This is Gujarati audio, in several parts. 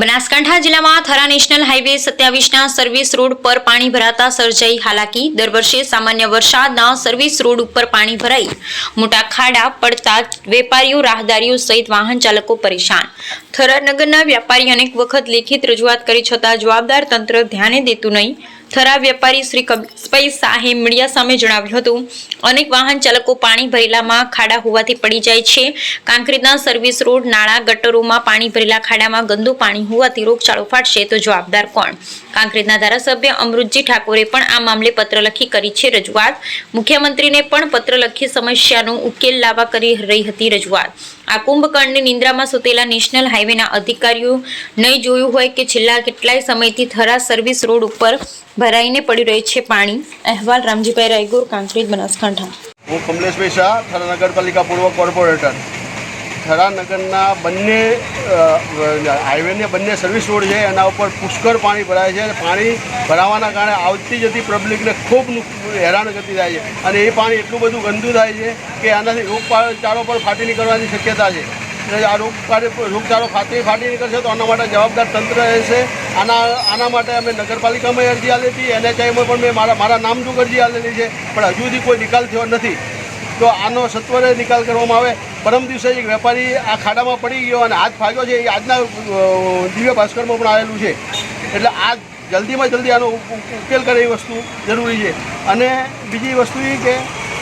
બનાસકાંઠા જિલ્લામાં થરા નેશનલ હાઈવે સત્યાવીસના સર્વિસ રોડ પર પાણી ભરાતા સર્જાઈ હાલાકી. દર વર્ષે સામાન્ય વરસાદના સર્વિસ રોડ ઉપર પાણી ભરાઈ. મોટા ખાડા પડતા વેપારીઓ, રાહદારીઓ સહિત વાહન ચાલકો પરેશાન. થરા નગરના વેપારી અનેક વખત લેખિત રજૂઆત કરી છતાં જવાબદાર તંત્ર ધ્યાને દેતું નહીં. થરા વેપારી શ્રી કબીરભાઈ શાહે મીડિયા સામે જણાવ્યું હતું, અનેક વાહન ચાલકો પાણી ભરેલામાં ખાડા હોવાથી પડી જાય છે. કાંકરીના સર્વિસ રોડ, નાળા ગટરોમાં પાણી ભરેલા ખાડામાં ગંદુ પાણી હોવાથી રોગચાળો ફાટશે. તો જવાબદાર કોણ? કાંકરીના ધારાસભ્ય અમૃતજી ઠાકોરે પણ આ મામલે પત્ર લખી કરી છે રજૂઆત. મુખ્યમંત્રીને પણ પત્ર લખી સમસ્યાનો ઉકેલ લાવવા કરી રહી હતી રજૂઆત. આ કુંભકર્ણની નિંદ્રામાં સુતેલા નેશનલ હાઈવેના અધિકારીઓ નહીં જોયું હોય કે છેલ્લા કેટલાય સમયથી થરા સર્વિસ રોડ ઉપર ભરાઈને પડી રહી છે પાણી. અહેવાલ રામજીભાઈ રાયગુર, કાંકરેજ, બનાસકાંઠા. હું કમલેશભાઈ શાહ થરા નગરપાલિકા પૂર્વ કોર્પોરેટર. થરા નગરના બંને હાઈવેને બંને સર્વિસ રોડ છે, એના ઉપર પુષ્કળ પાણી ભરાય છે અને પાણી ભરાવાના કારણે આવતી જતી પબ્લિકને ખૂબ હેરાન હેરાનગતિ થાય છે. અને એ પાણી એટલું બધું ગંદુ થાય છે કે આનાથી રોગચાળો પણ ફાટી નીકળવાની શક્યતા છે. આ રોગચાળો રોગચાળો ફાટી ફાટી નીકળશે તો આના માટે જવાબદાર તંત્ર રહેશે. આના આના માટે અમે નગરપાલિકામાં અરજી આપી હતી, એનએચઆઈમાં પણ મેં મારા મારા નામજોગ અરજી આપેલી છે, પણ હજુ સુધી કોઈ નિકાલ થયો નથી. તો આનો સત્વરે નિકાલ કરવામાં આવે. પરમ દિવસે એક વેપારી આ ખાડામાં પડી ગયો અને હાથ ફાગ્યો છે, એ આજના દિવ્ય ભાસ્કરમાં પણ આવેલું છે. એટલે આ જલ્દીમાં જલ્દી આનો ઉકેલ કરે એ વસ્તુ જરૂરી છે. અને બીજી વસ્તુ એ કે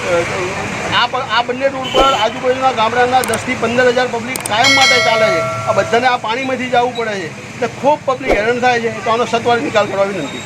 આ આ બંને રોડ પર આજુબાજુના ગામડાના દસથી પંદર હજાર પબ્લિક કાયમ માટે ચાલે છે. આ બધાને આ પાણીમાંથી જવું પડે છે. એટલે ખૂબ પબ્લિક હેરાન થાય છે. તો આનો સત્વરે નિકાલ કરવા વિનંતી.